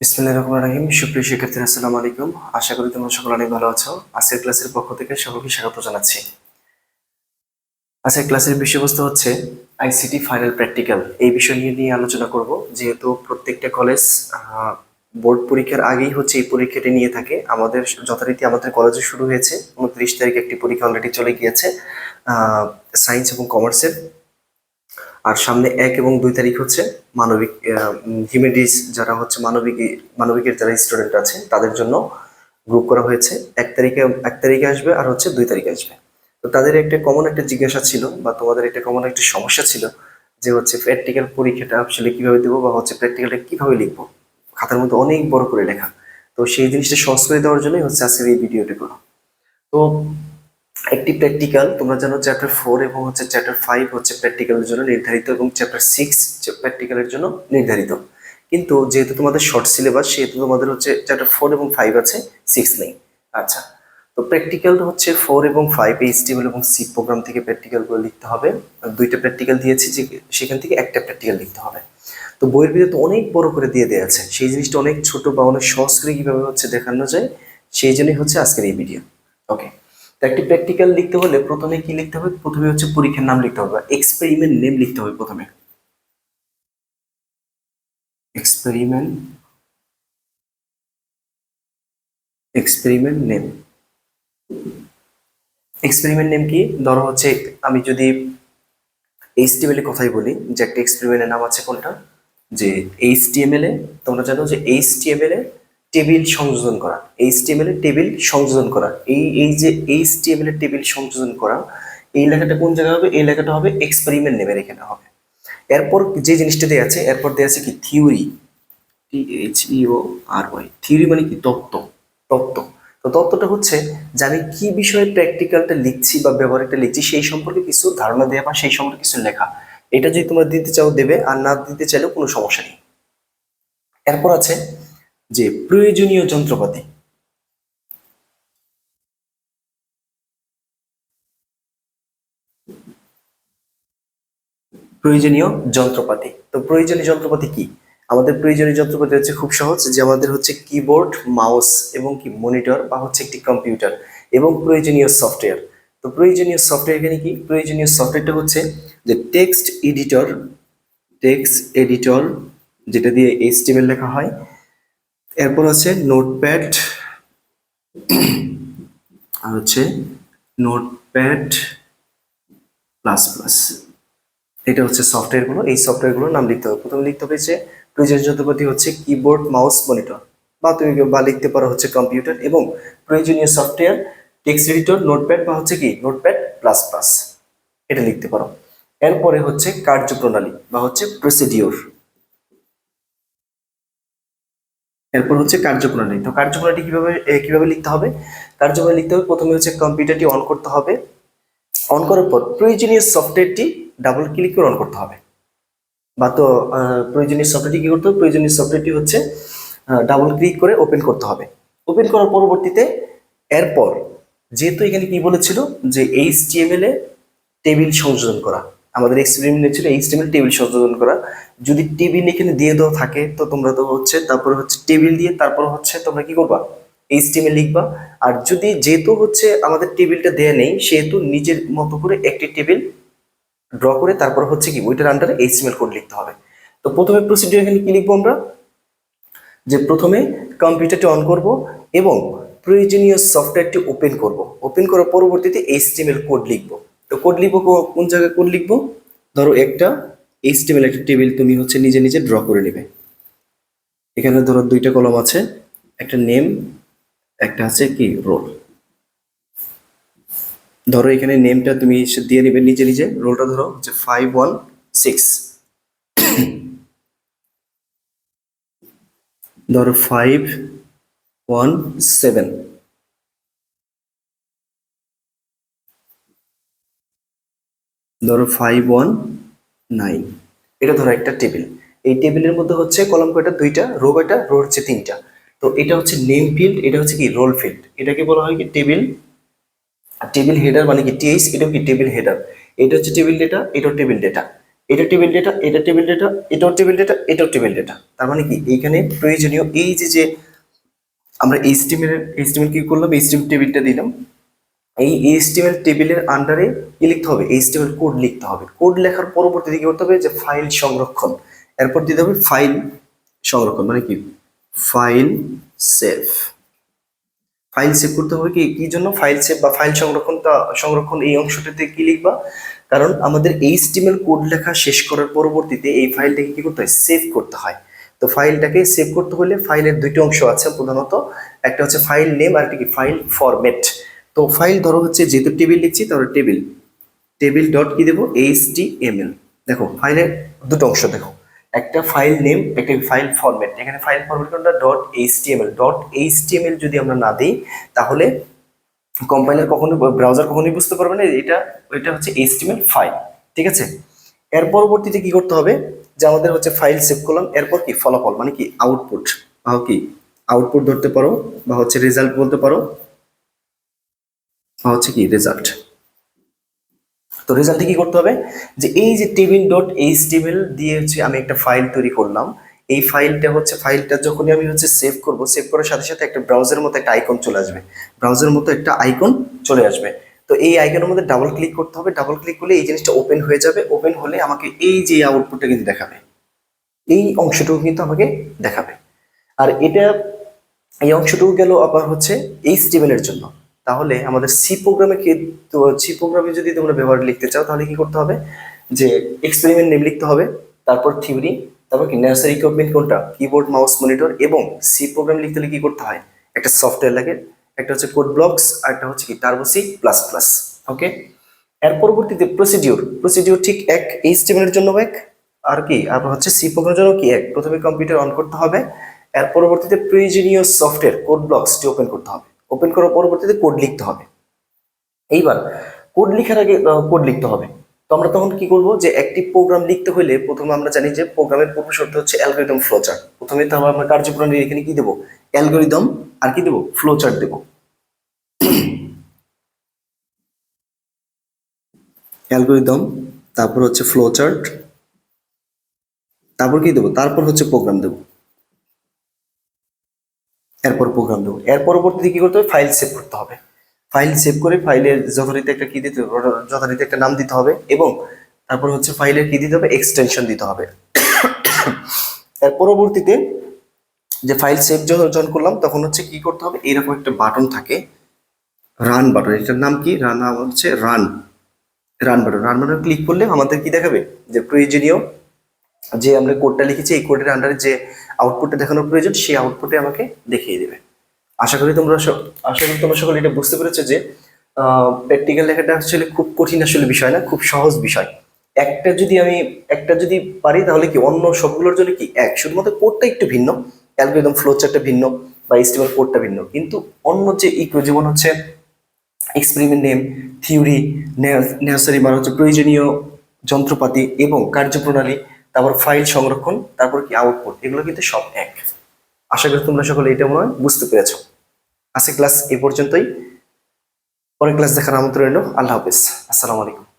বিসমিল্লাহির রহমানির রহিম সুপ্রিয় শিক্ষার্থীরা, আসসালামু আলাইকুম। আশা করি তোমরা সকলে অনেক ভালো আছো। আজকের ক্লাসের পক্ষ থেকে সকলকে স্বাগত জানাচ্ছি। আজকের ক্লাসের বিষয়বস্তু হচ্ছে আইসিটি ফাইনাল প্র্যাকটিক্যাল এই বিষয় নিয়ে নিয়ে আলোচনা করব। যেহেতু প্রত্যেকটা কলেজ বোর্ড পরীক্ষার আগেই হচ্ছে এই পরীক্ষাটি নিয়ে থাকে। আমাদের যথারীতি আমাদের কলেজে শুরু হয়েছে। উনত্রিশ তারিখে একটি পরীক্ষা অলরেডি চলে গিয়েছে সায়েন্স এবং কমার্সের আর সামনে এক এবং দুই তারিখ হচ্ছে মানবিক হিউম্যানিটিস যারা হচ্ছে মানবিক, মানবিকের যারা স্টুডেন্ট আছে, তাদের জন্য গ্রুপ করা হয়েছে। এক তারিখে এক তারিখে আসবে আর হচ্ছে দুই তারিখে আসবে। তো তাদের একটা কমন একটা জিজ্ঞাসা ছিল বা তোমাদের একটা কমন একটা সমস্যা ছিল যে হচ্ছে প্র্যাকটিক্যাল পরীক্ষাটা আসলে কীভাবে দেবো বা হচ্ছে প্র্যাকটিক্যালটা কীভাবে লিখব? খাতার মধ্যে অনেক বড় করে লেখা। তো সেই জিনিসটা সহজ করে দেওয়ার জন্যই হচ্ছে আজকের এই ভিডিওটি করা। তো একটি প্র্যাকটিক্যাল তোমরা জানো চ্যাপ্টার ফোর এবং হচ্ছে চ্যাপ্টার ফাইভ হচ্ছে প্র্যাকটিক্যালের জন্য নির্ধারিত এবং চ্যাপ্টার সিক্স প্র্যাকটিক্যালের জন্য নির্ধারিত। কিন্তু যেহেতু তোমাদের শর্ট সিলেবাস সেহেতু তোমাদের হচ্ছে চ্যাপ্টার ফোর এবং ফাইভ আছে সিক্স নেই। আচ্ছা তো প্র্যাকটিক্যাল হচ্ছে ফোর এবং ফাইভ এইচ এইচটিএমএল এবং সি প্রোগ্রাম থেকে প্র্যাকটিক্যালগুলো লিখতে হবে। দুইটা প্র্যাকটিক্যাল দিয়েছি যে সেখান থেকে একটা প্র্যাকটিক্যাল লিখতে হবে। তো বইয়ের ভিতরে তো অনেক বড় করে দিয়ে দেওয়া আছে। সেই জিনিসটা অনেক ছোট বা অনেক সহজ করে কীভাবে হচ্ছে দেখানো যায়, সেই জন্যই হচ্ছে আজকের এই ভিডিও ওকে একটি প্র্যাকটিক্যাল লিখতে হলে প্রথমে কি লিখতে হবে? প্রথমে হচ্ছে পরীক্ষার নাম লিখতে হবে এক্সপেরিমেন্ট নেম লিখতে হবে প্রথমে। Experiment experiment name experiment name কি? ধরো হচ্ছে আমি যদি এইচটিএমএল এর কথাই বলি, যে একটা এক্সপেরিমেন্টের নাম আছে কোনটা? যে এইচটিএমএল এ, তোমরা জানো যে এইচটিএমএল এ টেবিল সংযোজন করা এইচটিএমএল এর টেবিল সংযোজন করা, এই এই যে এইচটিএমএল এর টেবিল সংযোজন করা, এই লেখাটা কোন জায়গায় হবে? এই লেখাটা হবে এক্সপেরিমেন্ট নেমের এখানে হবে। এরপর যে জিনিসটা দেওয়া আছে, এরপর দেওয়া আছে কি? Theory T H E O R Y theory মানে কি? তত্ত্ব তত্ত্ব। তো তত্ত্বটা হচ্ছে যে আমি কি বিষয়ে প্র্যাকটিক্যালটা লিখছি বা ব্যবহারটা লিখছি, সেই সম্পর্কে কিছু ধারণা দেওয়া বা সেই সম্পর্কে কিছু লেখা। এটা যদি তোমরা দিতে চাও, দেবে। আর না দিতে চাইলেও কোনো সমস্যা নেই। এরপর আছে যে প্রয়োজনীয় যন্ত্রপাতি। প্রয়োজনীয় যন্ত্রপাতি। তো প্রয়োজনীয় যন্ত্রপাতি কি? আমাদের প্রয়োজনীয় যন্ত্রপাতি হচ্ছে খুব সহজ, যে আমাদের হচ্ছে কিবোর্ড, মাউস এবং কি মনিটর বা হচ্ছে একটি কম্পিউটার এবং প্রয়োজনীয় সফটওয়্যার। তো প্রয়োজনীয় সফটওয়্যার এখানে কি? প্রয়োজনীয় সফটওয়্যারটা হচ্ছে যে টেক্সট এডিটর টেক্সট এডিটর যেটা দিয়ে এইচটিএমএল লেখা হয় এরপর হচ্ছে নোটপ্যাড, আর হচ্ছে নোটপ্যাড প্লাস প্লাস। এটা হচ্ছে সফটওয়্যারগুলো। এই সফটওয়্যারগুলোর নাম লিখতে হবে। প্রথমে লিখতে হবে যে প্রয়োজনীয় যন্ত্রপাতি হচ্ছে কিবোর্ড, মাউস, মনিটর বা তুমি বা লিখতে পারো হচ্ছে কম্পিউটার এবং প্রয়োজনীয় সফটওয়্যার, টেক্সট এডিটর, নোটপ্যাড বা হচ্ছে কি নোটপ্যাড প্লাস প্লাস। এটা লিখতে পারো। এরপরে হচ্ছে কার্যপ্রণালী বা হচ্ছে প্রসিডিওর। এরপর হচ্ছে কার্যপ্রণালী তো কার্যপ্রণালী কীভাবে কীভাবে লিখতে হবে? কার্যপ্রণালী লিখতে হবে, প্রথমে হচ্ছে কম্পিউটারটি অন করতে হবে। অন করার পর প্রয়োজনীয় সফটওয়্যারটি ডাবল ক্লিক করে অন করতে হবে। বা তো প্রয়োজনীয় সফটওয়্যারটি কি করতে হবে? প্রয়োজনীয় সফটওয়্যারটি হচ্ছে ডাবল ক্লিক করে ওপেন করতে হবে। ওপেন করার পরবর্তীতে এরপর যেহেতু এখানে কি বলেছিল? যে এইচ এইচটিএমএল এ টেবিল সংযোজন করা। আমাদের এক্সপেরিমেন্ট ছিল এইচটিএমএল টেবিল সংযোজন করা। যদি টেবিল এখানে দিয়ে দেওয়া থাকে, তো তোমরা তো হচ্ছে, তারপরে হচ্ছে টেবিল দিয়ে, তারপর হচ্ছে তোমরা কি করবা? এইচটিএমএল লিখবা। আর যদি যেহেতু হচ্ছে আমাদের টেবিলটা দেয়া নেই, সেহেতু নিজের মতো করে একটি টেবিল ড্র করে, তারপর হচ্ছে কি, ওইটার আন্ডারে এইচটিএমএল কোড লিখতে হবে। তো প্রথমে প্রসিডিউর এখানে কি লিখব আমরা? যে প্রথমে কম্পিউটারটি অন করব এবং প্রয়োজনীয় সফটওয়্যারটি ওপেন করব। ওপেন করার পরবর্তীতে এইচটিএমএল কোড লিখব। তো কোড লিখব কোন জায়গায় কোড লিখব? ধরো একটা এইচটিএমএল একটা টেবিল তুমি হচ্ছে নিজে নিজে ড্র করে নেবে। এখানে ধরো দুইটা কলম আছে, একটা নেম একটা আছে কি রোল ধরো এখানে নেমটা তুমি দিয়ে নেবে নিজে নিজে রোলটা ধরো হচ্ছে ফাইভ ওয়ান সিক্স ধরো ফাইভ ওয়ান সেভেন ধরো ফাইভ ওয়ান নাইন এটা ধরো একটা টেবিল এই টেবিলের মধ্যে হচ্ছে কলম কয়টা? দুইটা রো কয়টা? রো হচ্ছে তিনটা। তো এটা হচ্ছে নেম ফিল্ড এটা হচ্ছে কি? রোল ফিল্ড এটাকে বলা হয় কি? টেবিল টেবিল হেডার মানে কি? টিএইচ এটাও কি? টেবিল হেডার এটা হচ্ছে টেবিল ডেটা এটাও টেবিল ডেটা এটা টেবিল ডেটা এটা টেবিল ডেটা এটাও টেবিল ডেটা এটাও টেবিল ডেটা তার মানে কি? এইখানে প্রয়োজনীয় এই যে যে আমরা এইচটিএমএল এইচটিএমএল কি করলাম? এইচটিএমএল টেবিলটা দিলাম। এই এইচটিএমএল টেবিলের আন্ডারে কি লিখতে হবে? এইচটিএমএল কোড লিখতে হবে। কোড লেখার পরবর্তীতে কি করতে হবে যে ফাইল সংরক্ষণ। এরপর দিতে হবে ফাইল সংরক্ষণ মানে কি? ফাইল সেভ ফাইল সেভ করতে হবে কি? কি জন্য? ফাইল সেভ বা ফাইল সংরক্ষণটা সংরক্ষণ এই অংশটাতে কি লিখবা? কারণ আমাদের এইচটিএমএল কোড লেখা শেষ করার পরবর্তীতে এই ফাইলটাকে কি করতে হয়? সেভ করতে হয়। তো ফাইলটাকে সেভ করতে হলে ফাইলের দুইটি অংশ আছে প্রধানত। একটা হচ্ছে ফাইল নেম আর একটা কি? ফাইল ফরম্যাট তো ফাইল ধরো হচ্ছে যেহেতু টেবিল লিখছি, তাহলে টেবিল টেবিল ডট কি দেবো? এইচ টি এম এল দেখো ফাইলের দুটো অংশ দেখো। একটা ফাইল নেম একটা ফাইল ফরম্যাট এখানে ফাইল ফরম্যাট কোনটা? Dot H T M L dot H যদি আমরা না দিই, তাহলে কম্পাইলার কখনো ব্রাউজার কখনোই বুঝতে পারবে না, এটা এটা হচ্ছে এইচটিএমএল ফাইল ঠিক আছে? এর পরবর্তীতে কি করতে হবে? যে আমাদের হচ্ছে ফাইল সেভ করলাম, এরপর কি? ফলাফল মানে কি? আউটপুট বা কি? আউটপুট ধরতে পারো, বা হচ্ছে রেজাল্ট বলতে পারো। হচ্ছে কি রেজাল্ট তো রেজাল্টে কি করতে হবে? যে এই যে টেবিল ডট এইচটিএমএল দিয়ে হচ্ছে আমি একটা ফাইল তৈরি করলাম। এই ফাইলটা হচ্ছে ফাইলটা যখনই আমি হচ্ছে সেভ করব সেভ করার সাথে সাথে একটা ব্রাউজারের মতো একটা আইকন চলে আসবে। ব্রাউজারের মতো একটা আইকন চলে আসবে। তো এই আইকনের মধ্যে ডাবল ক্লিক করতে হবে। ডাবল ক্লিক করলে এই জিনিসটা ওপেন হয়ে যাবে। ওপেন হলে আমাকে এই যে আউটপুটটা কিন্তু দেখাবে। এই অংশটুকু কিন্তু আমাকে দেখাবে। আর এটা, এই অংশটুকু গেল আবার হচ্ছে এইচ এর জন্য। তাহলে আমাদের সি প্রোগ্রামে কি সি প্রোগ্রামে যদি তোমরা ব্যবহার লিখতে চাও, তাহলে কি করতে হবে? যে এক্সপেরিমেন্ট নেম লিখতে হবে, তারপর থিওরি তারপর কি নার্সারি ইকুইপমেন্ট কোনটা? কিবোর্ড মাউস মনিটর এবং সি প্রোগ্রাম লিখতে হলে কি করতে হয়? একটা সফটওয়্যার লাগে, একটা হচ্ছে কোড ব্লকস আর একটা হচ্ছে কি Turbo C plus plus okay এর পরবর্তীতে প্রসিডিওর প্রসিডিওর ঠিক এক এই এর জন্য এক, আর কি, আর হচ্ছে সি প্রোগ্রামের জন্য কি এক? প্রথমে কম্পিউটার অন করতে হবে, এর পরবর্তীতে প্রয়োজনীয় সফটওয়্যার কোড ব্লকসটি ওপেন করতে হবে। ওপেন করার পরবর্তীতে কোড লিখতে হবে। এইবার কোড লেখার আগে কোড লিখতে হবে। তো আমরা তখন কি করব যে একটি প্রোগ্রাম লিখতে হলে প্রথমে আমরা জানি যে প্রোগ্রামের পূর্ব শর্ত হচ্ছে অ্যালগোরিদম ফ্লোচার্ট প্রথমে তো আমরা কার্যপ্রণালী এখানে কি দেবো? অ্যালগোরিদম আর কি দেবো? ফ্লোচার্ট দেবো। অ্যালগোরিদম তারপর হচ্ছে ফ্লোচার্ট তারপর কি দেবো? তারপর হচ্ছে প্রোগ্রাম দেবো। এরপর প্রোগ্রাম দেবো এর পরবর্তীতে কি করতে হবে? ফাইল সেভ করতে হবে। ফাইল সেভ করে ফাইলের যথারীতি একটা কি দিতে যথারীতি একটা নাম দিতে হবে এবং তারপর হচ্ছে ফাইলের কি দিতে হবে? এক্সটেনশন দিতে হবে। এর পরবর্তীতে যে ফাইল সেভ যখন করলাম, তখন হচ্ছে কি করতে হবে? এরকম একটা বাটন থাকে। রান বাটন এটার নাম কি? রান হচ্ছে run run button run button click করলে আমাদের কি দেখাবে? যে প্রয়োজনীয় যে আমরা কোডটা লিখেছি, এই কোডের আন্ডারে যে আউটপুটটা দেখানোর প্রয়োজন, সেই আউটপুটে আমাকে দেখিয়ে দেবে। আশা করি তোমরা আশা করি তোমরা সকলে এটা বুঝতে পেরেছ যে প্র্যাকটিক্যাল লেখাটা আসলে খুব কঠিন আসলে বিষয় না, খুব সহজ বিষয়। একটা যদি আমি, একটা যদি পারি তাহলে কি অন্য সবগুলোর জন্য কি এক? শুধুমাত্র কোডটা একটু ভিন্ন অ্যালগোরিদম ফ্লোচারটা ভিন্ন বা স্টিমার কোডটা ভিন্ন। কিন্তু অন্য যে ইকো যেমন হচ্ছে এক্সপেরিমেন্ট নেম থিওরি নেসারি মানে হচ্ছে প্রয়োজনীয় যন্ত্রপাতি এবং কার্যপ্রণালী তারপর ফাইল সংরক্ষণ, তারপর কি আউটপুট এগুলো কিন্তু সব এক। আশা করি তোমরা সকলে এটা মনে হয় বুঝতে পেরেছ। আজকে ক্লাস এ পর্যন্তই। পরের ক্লাস দেখার আমন্ত্রণ রইল। আল্লাহ হাফিজ। আসসালামু আলাইকুম।